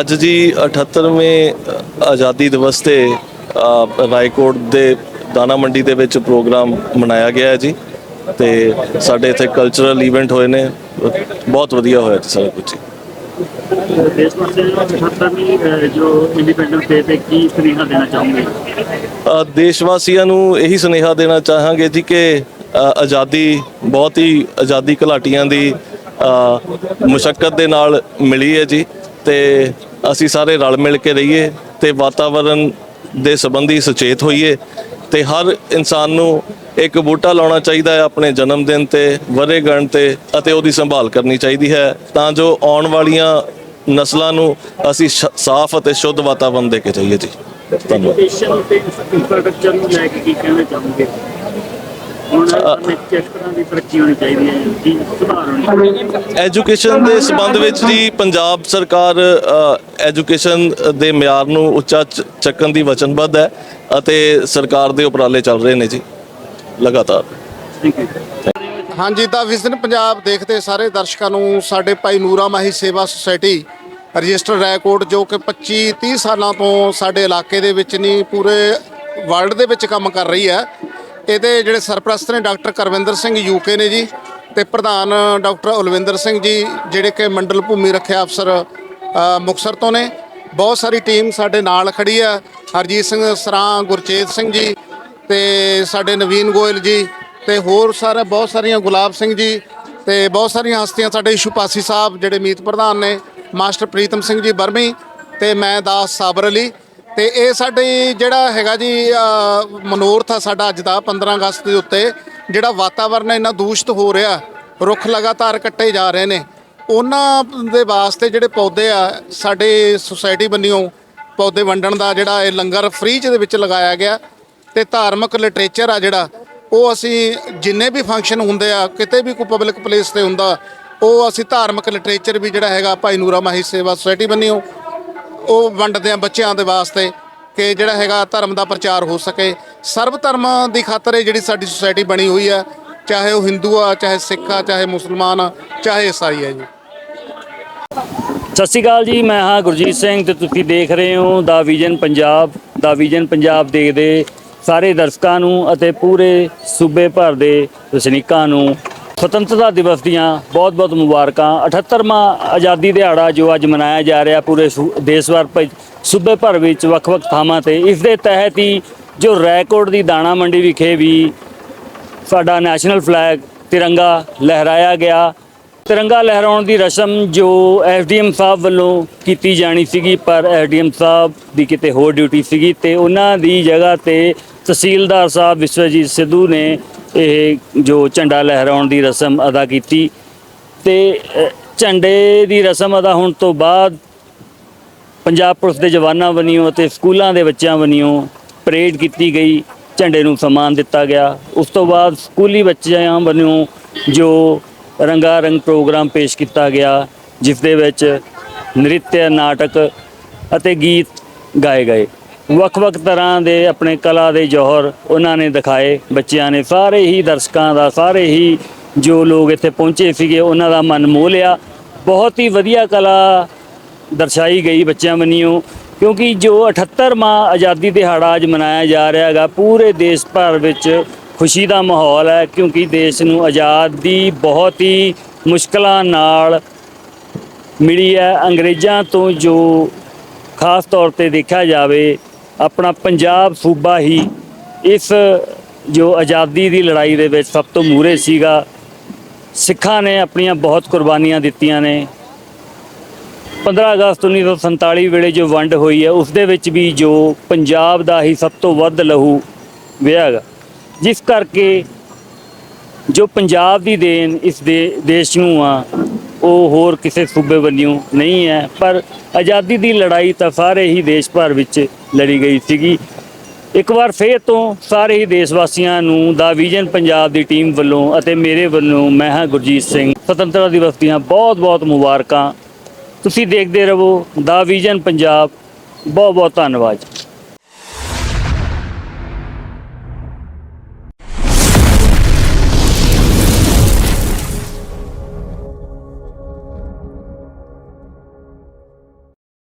ਅੱਜ ਜੀ 78ਵੇਂ ਆਜ਼ਾਦੀ ਦਿਵਸ ਤੇ ਰਾਏਕੋਟ ਦੇ ਦਾਣਾ ਮੰਡੀ ਦੇ ਵਿੱਚ ਪ੍ਰੋਗਰਾਮ ਮਨਾਇਆ ਗਿਆ ਹੈ ਜੀ। ਤੇ ਸਾਡੇ ਇੱਥੇ ਕਲਚਰਲ ਇਵੈਂਟ ਹੋਏ ਨੇ। ਬਹੁਤ ਵਧੀਆ ਹੋਇਆ ਜੀ ਸਾਰਾ ਕੁਝ ਜੀ। ਦੇਸ਼ ਵਾਸੀਆਂ ਨੂੰ 78ਵੀਂ ਜੋ ਇੰਡੀਪੈਂਡੈਂਸ ਡੇ ਤੇ ਕੀ ਸੁਨੇਹਾ ਦੇਣਾ ਚਾਹੋਗੇ ਦੇਸ਼ ਵਾਸੀਆਂ ਨੂੰ ਇਹੀ ਸੁਨੇਹਾ ਦੇਣਾ ਚਾਹਾਂਗੇ ਜੀ ਕਿ ਆਜ਼ਾਦੀ ਬਹੁਤ ਹੀ ਆਜ਼ਾਦੀ ਘਲਾਟੀਆਂ ਦੀ ਮੁਸ਼ਕਲ ਦੇ ਨਾਲ ਮਿਲੀ ਹੈ ਜੀ। ਤੇ ਅਸੀਂ ਸਾਰੇ ਰਲ ਮਿਲ ਕੇ ਰਹੀਏ ਤੇ ਵਾਤਾਵਰਣ ਦੇ ਸੰਬੰਧੀ ਸੁਚੇਤ ਹੋਈਏ ਤੇ ਹਰ ਇਨਸਾਨ ਨੂੰ ਇੱਕ ਬੂਟਾ ਲਾਉਣਾ ਚਾਹੀਦਾ ਹੈ ਆਪਣੇ ਜਨਮ ਦਿਨ ਤੇ ਵਰੇਗਣ ਤੇ ਅਤੇ ਉਹਦੀ ਸੰਭਾਲ ਕਰਨੀ ਚਾਹੀਦੀ ਹੈ ਤਾਂ ਜੋ ਆਉਣ ਵਾਲੀਆਂ ਨਸਲਾਂ ਨੂੰ ਅਸੀਂ ਸ਼- ਸਾਫ਼ ਅਤੇ ਸ਼ੁੱਧ ਵਾਤਾਵਰਣ ਦੇ ਕੇ ਜਾਈਏ ਜੀ। ਧੰਨਵਾਦ। ਐਜੂਕੇਸ਼ਨ ਤੇ ਇੰਫਰਾਸਟ੍ਰਕਚਰ ਨੂੰ ਲੈ ਕੇ ਕੀ ਕਹਿਣਾ ਚਾਹੋਗੇ? ਕਿਸ ਤਰ੍ਹਾਂ ਦੀ ਤਰੱਕੀ ਹੋਣੀ ਚਾਹੀਦੀ ਹੈ ਕੀ ਸੁਧਾਰ ਹੋਣੀ ਐਜੂਕੇਸ਼ਨ ਦੇ ਸੰਬੰਧ ਵਿੱਚ ਜੀ ਪੰਜਾਬ ਸਰਕਾਰ ਐਜੂਕੇਸ਼ਨ ਦੇ ਮਿਆਰ ਨੂੰ ਉੱਚਾ ਚੱਕਣ ਦੀ ਵਚਨਬੱਧ ਹੈ ਅਤੇ ਸਰਕਾਰ ਦੇ ਉਪਰਾਲੇ ਚੱਲ ਰਹੇ ਨੇ ਜੀ, ਲਗਾਤਾਰ। ਥੈਂਕ ਯੂ ਹਾਂਜੀ, ਤਾਂ ਵਿਜ਼ਨ ਪੰਜਾਬ ਦੇਖਦੇ ਸਾਰੇ ਦਰਸ਼ਕਾਂ ਨੂੰ ਸਾਡੇ ਭਾਈ ਨੂਰਾ ਮਾਹੀ ਸੇਵਾ ਸੁਸਾਇਟੀ ਰਜਿਸਟਰ ਰੈਕੋਰਡ, ਜੋ ਕਿ 25 30 ਸਾਲਾਂ ਤੋਂ ਸਾਡੇ ਇਲਾਕੇ ਦੇ ਵਿੱਚ ਨਹੀਂ, ਪੂਰੇ ਵਰਲਡ ਦੇ ਵਿੱਚ ਕੰਮ ਕਰ ਰਹੀ ਹੈ। ਇਹਦੇ ਜਿਹੜੇ ਸਰਪ੍ਰਸਤ ਨੇ ਡਾਕਟਰ ਕਰਵਿੰਦਰ ਸਿੰਘ ਯੂਕੇ ਨੇ ਜੀ ਤੇ ਪ੍ਰਧਾਨ ਡਾਕਟਰ ਉਲਵਿੰਦਰ ਸਿੰਘ ਜੀ ਜਿਹੜੇ ਕਿ ਮੰਡਲ ਭੂਮੀ ਰੱਖਿਆ ਅਫਸਰ ਅ, ਮੁਕਤਸਰ ਤੋਂ ਨੇ। ਬਹੁਤ ਸਾਰੀ ਟੀਮ ਸਾਡੇ ਨਾਲ ਖੜੀ ਆ। ਹਰਜੀਤ ਸਿੰਘ ਸਰਾਂ ਗੁਰਚੇਤ ਸਿੰਘ ਜੀ ਤੇ ਸਾਡੇ ਨਵੀਨ ਗੋਇਲ ਜੀ ਤੇ ਹੋਰ ਸਾਰੇ ਬਹੁਤ ਸਾਰੀਆਂ ਗੁਲਾਬ ਸਿੰਘ ਜੀ ਤੇ ਬਹੁਤ ਸਾਰੀਆਂ ਹਸਤੀਆਂ ਸਾਡੇ ਇਸ਼ੂ ਪਾਸੀ ਸਾਹਿਬ ਜਿਹੜੇ ਮੀਤ ਪ੍ਰਧਾਨ ਨੇ ਮਾਸਟਰ ਪ੍ਰੀਤਮ ਸਿੰਘ ਜੀ ਬਰਮੀ ਤੇ ਮੈਂ ਦਾਸ ਸਾਬਰ ਅਲੀ। ਤੇ ਇਹ ਸਾਡੀ ਜਿਹੜਾ ਹੈਗਾ ਜੀ ਮਨੋਰਥ ਆ ਸਾਡਾ ਅੱਜ ਦਾ 15 ਅਗਸਤ ਦੇ ਉੱਤੇ, ਜਿਹੜਾ ਵਾਤਾਵਰਨ ਇੰਨਾ ਦੂਸ਼ਿਤ ਹੋ ਰਿਹਾ, ਰੁੱਖ ਲਗਾਤਾਰ ਕੱਟੇ ਜਾ ਰਹੇ ਨੇ। ਉਹਨਾਂ ਦੇ ਵਾਸਤੇ ਜਿਹੜੇ ਪੌਦੇ ਆ, ਸਾਡੇ ਸੁਸਾਇਟੀ ਬੰਨਿਓ ਪੌਦੇ ਵੰਡਣ ਦਾ ਜਿਹੜਾ ਇਹ ਲੰਗਰ ਫ੍ਰੀ ਚ ਦੇ ਵਿੱਚ ਲਗਾਇਆ ਗਿਆ, ਤੇ ਧਾਰਮਿਕ ਲਿਟਰੇਚਰ ਆ ਜਿਹੜਾ, ਉਹ ਅਸੀਂ ਜਿੰਨੇ ਵੀ ਫੰਕਸ਼ਨ ਹੁੰਦੇ ਆ, ਕਿਤੇ ਵੀ ਕੋਈ ਪਬਲਿਕ ਪਲੇਸ ਤੇ ਹੁੰਦਾ, ਉਹ ਅਸੀਂ ਧਾਰਮਿਕ ਲਿਟਰੇਚਰ ਵੀ ਜਿਹੜਾ ਹੈਗਾ, ਭਾਈ ਨੂਰਾ ਮਾਹੀ ਸੇਵਾ ਸੁਸਾਇਟੀ ਬੰਨਿਓ ਉਹ ਵੰਡਦੇ ਆ ਬੱਚਿਆਂ ਦੇ ਵਾਸਤੇ ਕਿ ਜਿਹੜਾ ਹੈਗਾ ਧਰਮ ਦਾ ਪ੍ਰਚਾਰ ਹੋ ਸਕੇ। ਸਰਬ ਧਰਮਾਂ ਦੀ ਖਾਤਰ ਇਹ ਜਿਹੜੀ ਸਾਡੀ ਸੁਸਾਇਟੀ ਬਣੀ ਹੋਈ ਆ, ਚਾਹੇ ਉਹ ਹਿੰਦੂ ਆ, ਚਾਹੇ ਸਿੱਖ ਆ, ਚਾਹੇ ਮੁਸਲਮਾਨ ਆ, ਚਾਹੇ ਈਸਾਈ ਆ ਜੀ। ਸਤਿ ਸ਼੍ਰੀ ਅਕਾਲ ਜੀ, ਮੈਂ ਹਾਂ ਗੁਰਜੀਤ ਸਿੰਘ ਤੇ ਤੁਸੀਂ ਦੇਖ ਰਹੇ ਹੋ ਦਾ ਵਿਜ਼ਨ ਪੰਜਾਬ, ਦਾ ਵਿਜ਼ਨ ਪੰਜਾਬ ਦੇਖਦੇ ਸਾਰੇ ਦਰਸ਼ਕਾਂ ਨੂੰ ਅਤੇ ਪੂਰੇ ਸੂਬੇ ਭਰ ਦੇ ਵਸਨੀਕਾਂ ਨੂੰ। ਸੁਤੰਤਰਤਾ ਦਿਵਸ ਦੀਆਂ ਬਹੁਤ-ਬਹੁਤ ਮੁਬਾਰਕਾਂ। 78ਵਾਂ ਆਜ਼ਾਦੀ ਦਿਹਾੜਾ ਜੋ ਅੱਜ ਮਨਾਇਆ ਜਾ ਰਿਹਾ ਪੂਰੇ ਸੂ- ਦੇਸ਼ ਭਰ ਸੂਬੇ ਭਰ ਵਿੱਚ ਵੱਖ-ਵੱਖ ਥਾਵਾਂ ਤੇ, ਇਸ ਦੇ ਤਹਿਤ ਹੀ ਜੋ ਰੈਕੋਰਡ ਦੀ ਦਾਣਾ ਮੰਡੀ ਵਿਖੇ ਵੀ ਸਾਡਾ ਨੈਸ਼ਨਲ ਫਲੈਗ ਤਿਰੰਗਾ ਲਹਿਰਾਇਆ ਗਿਆ। ਤਿਰੰਗਾ ਲਹਿਰਾਉਣ ਦੀ ਰਸਮ ਜੋ ਐਸਡੀਐਮ ਸਾਹਿਬ ਵੱਲੋਂ ਕੀਤੀ ਜਾਣੀ ਸੀਗੀ, ਪਰ ਐਸਡੀਐਮ ਸਾਹਿਬ ਦੀ ਕਿਤੇ ਹੋਰ ਡਿਊਟੀ ਸੀਗੀ ਤੇ ਉਹਨਾਂ ਦੀ ਜਗ੍ਹਾ ਤੇ ਤਹਿਸੀਲਦਾਰ ਸਾਹਿਬ ਵਿਸ਼ਵਜੀਤ ਸਿੱਧੂ ਨੇ ਇਹ ਜੋ ਝੰਡਾ ਲਹਿਰਾਉਣ ਦੀ ਰਸਮ ਅਦਾ ਕੀਤੀ ਤੇ ਝੰਡੇ ਦੀ ਰਸਮ ਅਦਾ ਹੋਣ ਤੋਂ ਬਾਅਦ ਪੰਜਾਬ ਪੁਲਿਸ ਦੇ ਜਵਾਨਾਂ ਵੱਲੋਂ ਅਤੇ ਸਕੂਲਾਂ ਦੇ ਬੱਚਿਆਂ ਵੱਲੋਂ ਪਰੇਡ ਕੀਤੀ ਗਈ, ਝੰਡੇ ਨੂੰ ਸਨਮਾਨ ਦਿੱਤਾ ਗਿਆ। ਉਸ ਤੋਂ ਬਾਅਦ ਸਕੂਲੀ ਬੱਚਿਆਂ ਵੱਲੋਂ ਜੋ ਰੰਗਾ ਰੰਗ ਪ੍ਰੋਗਰਾਮ ਪੇਸ਼ ਕੀਤਾ ਗਿਆ, ਜਿਸ ਦੇ ਵਿੱਚ ਨ੍ਰਿਤ ਨਾਟਕ ਅਤੇ ਗੀਤ ਗਾਏ ਗਏ। ਵੱਖ-ਵੱਖ ਤਰ੍ਹਾਂ ਦੇ ਆਪਣੇ ਕਲਾ ਦੇ ਜੌਹਰ ਉਹਨਾਂ ਨੇ ਦਿਖਾਏ। ਬੱਚਿਆਂ ਨੇ ਸਾਰੇ ਹੀ ਦਰਸ਼ਕਾਂ ਦਾ, ਸਾਰੇ ਹੀ ਜੋ ਲੋਕ ਇੱਥੇ ਪਹੁੰਚੇ ਸੀਗੇ, ਉਹਨਾਂ ਦਾ ਮਨ ਮੋਹ ਲਿਆ। ਬਹੁਤ ਹੀ ਵਧੀਆ ਕਲਾ ਦਰਸਾਈ ਗਈ ਬੱਚਿਆਂ ਵੱਲੋਂ, ਕਿਉਂਕਿ ਜੋ 78ਵਾਂ ਆਜ਼ਾਦੀ ਦਿਹਾੜਾ ਅੱਜ ਮਨਾਇਆ ਜਾ ਰਿਹਾ ਹੈਗਾ, ਪੂਰੇ ਦੇਸ਼ ਭਰ ਵਿੱਚ ਖੁਸ਼ੀ ਦਾ ਮਾਹੌਲ ਹੈ, ਕਿਉਂਕਿ ਦੇਸ਼ ਨੂੰ ਆਜ਼ਾਦੀ ਬਹੁਤ ਹੀ ਮੁਸ਼ਕਲਾਂ ਨਾਲ ਮਿਲੀ ਹੈ। ਅੰਗਰੇਜ਼ਾਂ ਤੋਂ ਜੋ ਖਾਸ ਤੌਰ ਤੇ ਦੇਖਿਆ ਜਾਵੇ ਆਪਣਾ ਪੰਜਾਬ ਸੂਬਾ ਹੀ ਇਸ ਜੋ ਆਜ਼ਾਦੀ ਦੀ ਲੜਾਈ ਦੇ ਵਿੱਚ ਸਭ ਤੋਂ ਮੂਹਰੇ ਸੀਗਾ। ਸਿੱਖਾਂ ਨੇ ਆਪਣੀਆਂ ਬਹੁਤ ਕੁਰਬਾਨੀਆਂ ਦਿੱਤੀਆਂ ਨੇ। 15 ਅਗਸਤ 1947 ਵੇਲੇ ਜੋ ਵੰਡ ਹੋਈ ਹੈ, ਉਸ ਦੇ ਵਿੱਚ ਵੀ ਜੋ ਪੰਜਾਬ ਦਾ ਹੀ ਸਭ ਤੋਂ ਵੱਧ ਲਹੂ ਵਹਿਆ ਹੈਗਾ। ਜਿਸ ਕਰਕੇ ਜੋ ਪੰਜਾਬ ਦੀ ਦੇਣ ਇਸ ਦੇ ਦੇਸ਼ ਨੂੰ ਆ ਉਹ ਹੋਰ ਕਿਸੇ ਸੂਬੇ ਵੱਲੋਂ ਨਹੀਂ ਹੈ, ਪਰ ਆਜ਼ਾਦੀ ਦੀ ਲੜਾਈ ਤਾਂ ਸਾਰੇ ਹੀ ਦੇਸ਼ ਭਰ ਵਿੱਚ ਲੜੀ ਗਈ ਸੀਗੀ। ਇੱਕ ਵਾਰ ਫੇਰ ਤੋਂ ਸਾਰੇ ਹੀ ਦੇਸ਼ ਵਾਸੀਆਂ ਨੂੰ ਦਾ ਵਿਜ਼ਨ ਪੰਜਾਬ ਦੀ ਟੀਮ ਵੱਲੋਂ ਅਤੇ ਮੇਰੇ ਵੱਲੋਂ ਮੈਂ ਹਾਂ ਗੁਰਜੀਤ ਸਿੰਘ, ਸੁਤੰਤਰਤਾ ਦਿਵਸ ਦੀਆਂ ਬਹੁਤ-ਬਹੁਤ ਮੁਬਾਰਕਾਂ। ਤੁਸੀਂ ਦੇਖਦੇ ਰਹੋ ਦਾ ਵਿਜ਼ਨ ਪੰਜਾਬ। ਬਹੁਤ ਬਹੁਤ ਧੰਨਵਾਦ।